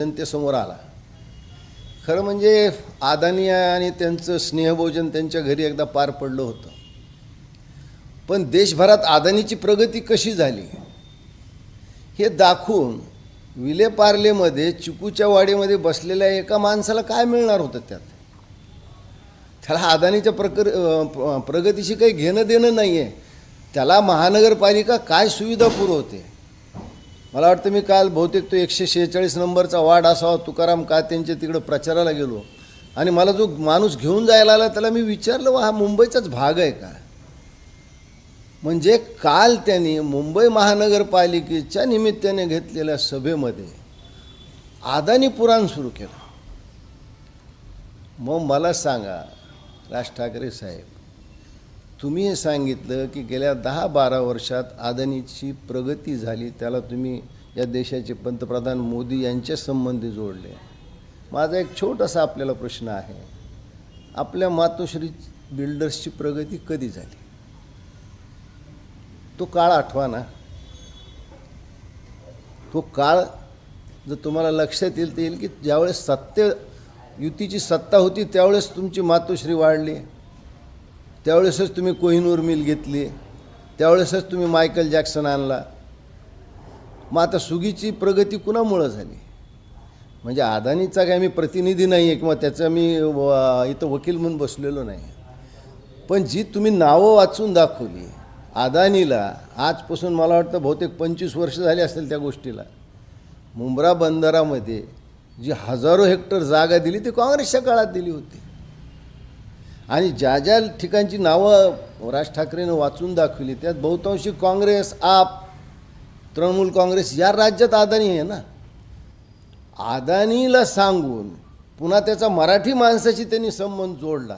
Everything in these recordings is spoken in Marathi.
जनतेसमोर आला. खरं म्हणजे आदानी आणि त्यांचं स्नेहभोजन त्यांच्या घरी एकदा पार पडलं होतं. पण देशभरात आदानीची प्रगती कशी झाली? हे दाखवून विलेपार्लेमध्ये चिकूच्या वाडीमध्ये बसलेल्या एका माणसाला काय मिळणार होतं त्यात? त्याला अदानीच्या प्रकर प्रगतीशी काही घेणं देणं नाही आहे त्याला महानगरपालिका काय सुविधा पुरवते? मला वाटतं मी काल बहुतेक तो एकशे शेहेचाळीस नंबरचा वार्ड असावा तुकाराम का त्यांच्या तिकडं प्रचाराला गेलो. आणि मला जो माणूस घेऊन जायला आला त्याला मी विचारलं वा हा मुंबईचाच भाग आहे का? म्हणजे काल त्यांनी मुंबई महानगरपालिकेच्या निमित्ताने घेतलेल्या सभेमध्ये आदानी पुराण सुरू केलं. मग मला सांगा राज ठाकरे साहेब तुम्ही हे सांगितलं की गेल्या दहा बारा वर्षात आदनीची प्रगती झाली त्याला तुम्ही या देशाचे पंतप्रधान मोदी यांच्या संबंधी जोडले. माझा एक छोटासा आपल्याला प्रश्न आहे आपल्या मातोश्री बिल्डर्सची प्रगती कधी झाली? तो काळ आठवा ना. तो काळ जर तुम्हाला लक्षात येईल तर येईल की ज्यावेळेस सत्य युतीची सत्ता होती त्यावेळेस तुमची मातोश्री वाढली. त्यावेळेसच तुम्ही कोहिनूर मिल घेतली त्यावेळेसच तुम्ही मायकल जॅक्सन आणला. मग आता सुगीची प्रगती कुणामुळं झाली? म्हणजे अदानीचा काय मी प्रतिनिधी नाही आहे किंवा त्याचा मी व- इथं वकील म्हणून बसलेलो नाही. पण जी तुम्ही नावं वाचून दाखवली अदानीला आजपासून मला वाटतं बहुतेक पंचवीस वर्ष झाली असेल त्या गोष्टीला. मुंब्रा बंदरामध्ये जी हजारो हेक्टर जागा दिली ती काँग्रेसच्या काळात दिली होती. आणि ज्या ज्या ठिकाणची नावं राज ठाकरेनं वाचून दाखवली त्यात बहुतांशी काँग्रेस आप तृणमूल काँग्रेस या राज्यात अदानी आहे ना? अदानीला सांगून पुन्हा त्याचा मराठी माणसाशी त्यांनी संबंध जोडला.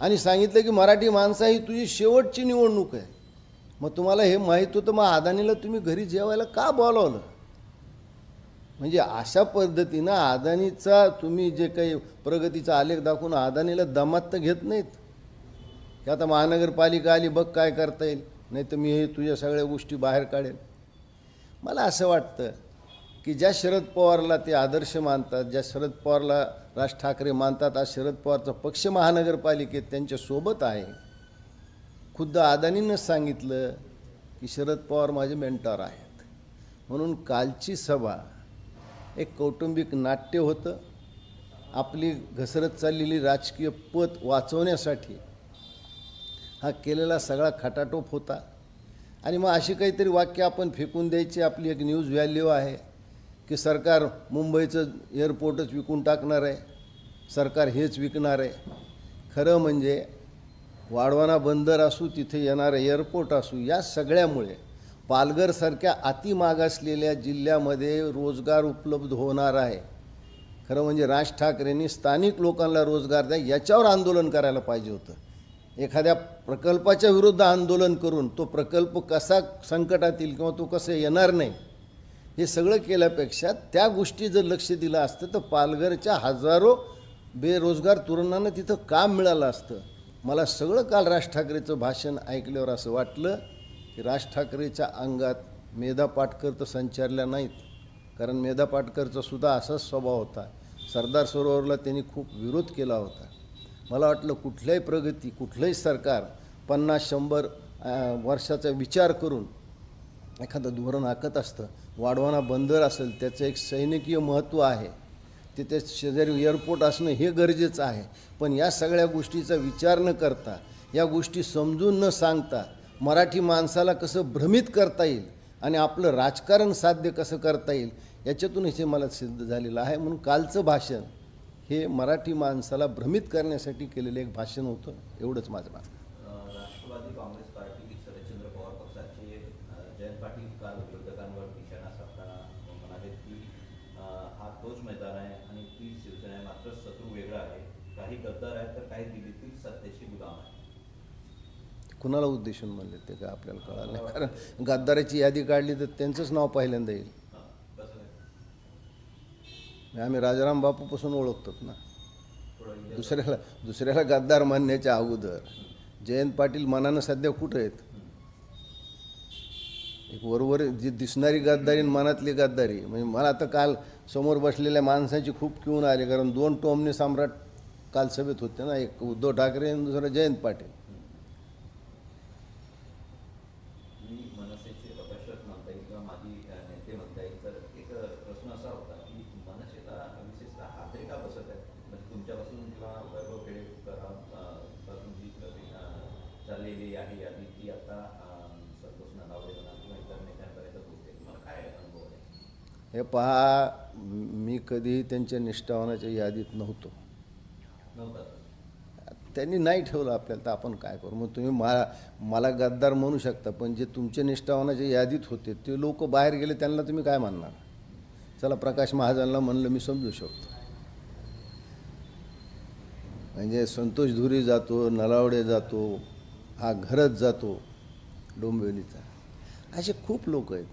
आणि सांगितलं की मराठी माणसा ही तुझी शेवटची निवडणूक आहे. मग तुम्हाला हे माहीत होतं मग अदानीला तुम्ही घरी जेवायला का बोलावलं? म्हणजे अशा पद्धतीनं अदानीचा तुम्ही जे काही प्रगतीचा आलेख दाखवून अदानीला दमात तर घेत नाहीत. की आता महानगरपालिका आली बघ काय करता येईल. नाही तर मी हे तुझ्या सगळ्या गोष्टी बाहेर काढेल मला असं वाटतं की ज्या शरद पवारला ते आदर्श मानतात ज्या शरद पवारला राज ठाकरे मानतात आज शरद पवारचा पक्ष महानगरपालिकेत त्यांच्यासोबत आहे. खुद्द अदानींनंच सांगितलं की शरद पवार माझे मेंटॉर आहेत. म्हणून कालची सभा एक कौटुंबिक नाट्य होतं. आपली घसरत चाललेली राजकीय पत वाचवण्यासाठी हा केलेला सगळा खटाटोप होता. आणि मग अशी काहीतरी वाक्य आपण फेकून द्यायची आपली एक न्यूज व्हॅल्यू आहे की सरकार मुंबईचं एअरपोर्टच विकून टाकणार आहे. सरकार हेच विकणार आहे. खरं म्हणजे वाढवाना बंदर असू तिथे येणारं एअरपोर्ट असू या सगळ्यामुळे पालघरसारख्या अतिमागासलेल्या जिल्ह्यामध्ये रोजगार उपलब्ध होणार आहे. खरं म्हणजे राज ठाकरेंनी स्थानिक लोकांना रोजगार द्या याच्यावर आंदोलन करायला पाहिजे होतं. एखाद्या प्रकल्पाच्या विरुद्ध आंदोलन करून तो प्रकल्प कसा संकटात येईल किंवा तो कसं येणार नाही हे सगळं केल्यापेक्षा त्या गोष्टी जर लक्ष दिलं असतं तर पालघरच्या हजारो बेरोजगार तरुणांना तिथं काम मिळालं असतं. मला सगळं काल राज ठाकरेचं भाषण ऐकल्यावर असं वाटलं की राज ठाकरेच्या अंगात मेधा पाटकर तर संचारल्या नाहीत. कारण मेधा पाटकरचा सुद्धा असाच स्वभाव होता. सरदार सरोवरला त्यांनी खूप विरोध केला होता. मला वाटलं कुठल्याही प्रगती कुठलंही सरकार पन्नास शंभर वर्षाचा विचार करून एखादं धोरण आखत असतं वाढवाना बंदर असेल त्याचं एक सैनिकीय महत्त्व आहे. तिथे शेजारी एअरपोर्ट असणं हे गरजेचं आहे. पण या सगळ्या गोष्टीचा विचार न करता या गोष्टी समजून न सांगता मराठी माणसाला कसं भ्रमित करता येईल आणि आपलं राजकारण साध्य कसं करता येईल याच्यातून हे मला सिद्ध झालेलं आहे. म्हणून कालचं भाषण हे मराठी माणसाला भ्रमित करण्यासाठी केलेलं एक भाषण होतं एवढंच माझं म्हणणं राष्ट्रवादी काँग्रेस पार्टी शरदचंद्र पवार पक्षाचे जयंत पाटील काल विरोधकांवर निशाणा साधताना म्हणाले की हा तोच मैदान आहे आणि ती शिवसेना मात्र शत्रू वेगळा आहे. काही गद्दार आहेत तर काही दिल्लीतील सत्तेशी गुलाम आहे कुणाला उद्देशून म्हणले ते काय आपल्याला कळालं नाही. कारण गद्दाराची यादी काढली तर त्यांचंच नाव पहिल्यांदा येईल. आम्ही राजाराम बापूपासून ओळखतात ना. दुसऱ्याला दुसऱ्याला गद्दार म्हणण्याच्या अगोदर जयंत पाटील मनानं सध्या कुठं आहेत? एक वरवर जी दिसणारी गद्दारी आणि मनातली गद्दारी. म्हणजे मला आता काल समोर बसलेल्या माणसाची खूप किऊन आली. कारण दोन टोमने सम्राट काल सभेत होते ना. एक उद्धव ठाकरे आणि दुसरा जयंत पाटील मी मनसेचे अपयश म्हणता येईल किंवा माजी अ, नेते म्हणता येईल तर एक अ, प्रश्न असा होता की मनसेला विशेषतः हातही का बसत आहे म्हणजे तुमच्यापासून किंवा वैभव खेडेकरांपासून जी अ, चाललेली आहे यादी ती आता अ, संतोष ननावडे म्हणा किंवा इतर नेत्यांपर्यंत पोहोचते तुम्हाला काय अनुभव आहे हे पहा मी कधीही त्यांच्या निष्ठावानाच्या यादीत नव्हतो. त्यांनी नाही ठेवलं आपल्याला तर आपण काय करू? मग तुम्ही मला मला गद्दार म्हणू शकता पण जे तुमच्या निष्ठावानाच्या यादीत होते ते लोक बाहेर गेले त्यांना तुम्ही काय म्हणणार चला प्रकाश महाजनला म्हणलं मी समजू शकतो. म्हणजे संतोष धुरी जातो नलावडे जातो हा घरच जातो डोंबिवलीचा. असे खूप लोक आहेत.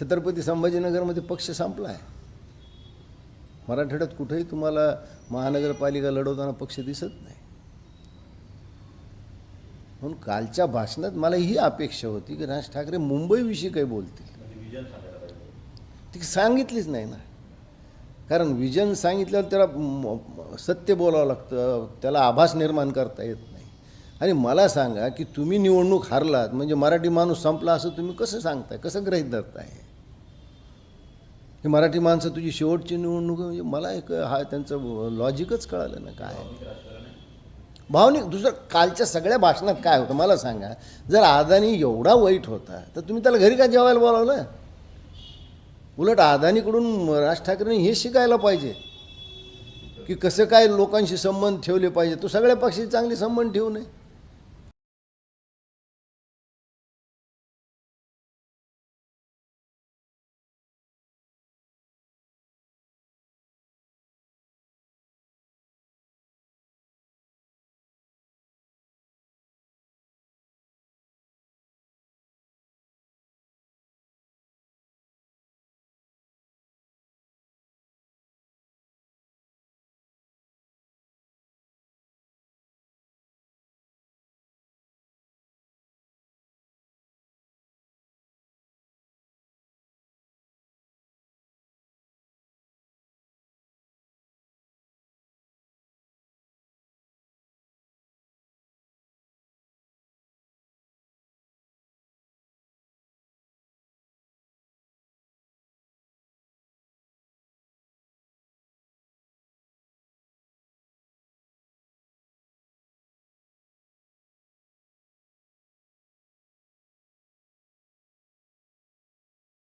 छत्रपती संभाजीनगरमध्ये पक्ष संपला आहे मराठवाड्यात कुठेही तुम्हाला महानगरपालिका लढवताना पक्ष दिसत नाही. म्हणून कालच्या भाषणात मला ही अपेक्षा होती की राज ठाकरे मुंबईविषयी काही बोलतील. म्हणजे ती सांगितलीच नाही ना. कारण विजन सांगितल्यावर त्याला सत्य बोलावं लागतं त्याला आभास निर्माण करता येत आणि मला सांगा की तुम्ही निवडणूक हारलात म्हणजे मराठी माणूस संपला असं तुम्ही कसं सांगताय? कसं ग्रहित धरताय? हे मराठी माणसं तुझी शेवटची निवडणूक म्हणजे मला एक हा त्यांचं लॉजिकच कळालं ना काय? भावनिक दुसरं कालच्या सगळ्या भाषणात काय होतं मला सांगा जर अदानी एवढा वाईट होता तर तुम्ही त्याला घरी का जेवायला बोलावलं? उलट अदानीकडून राज ठाकरेंनी हे शिकायला पाहिजे की कसं काय लोकांशी संबंध ठेवले पाहिजे तो सगळ्या पक्षाशी चांगले संबंध ठेवू नये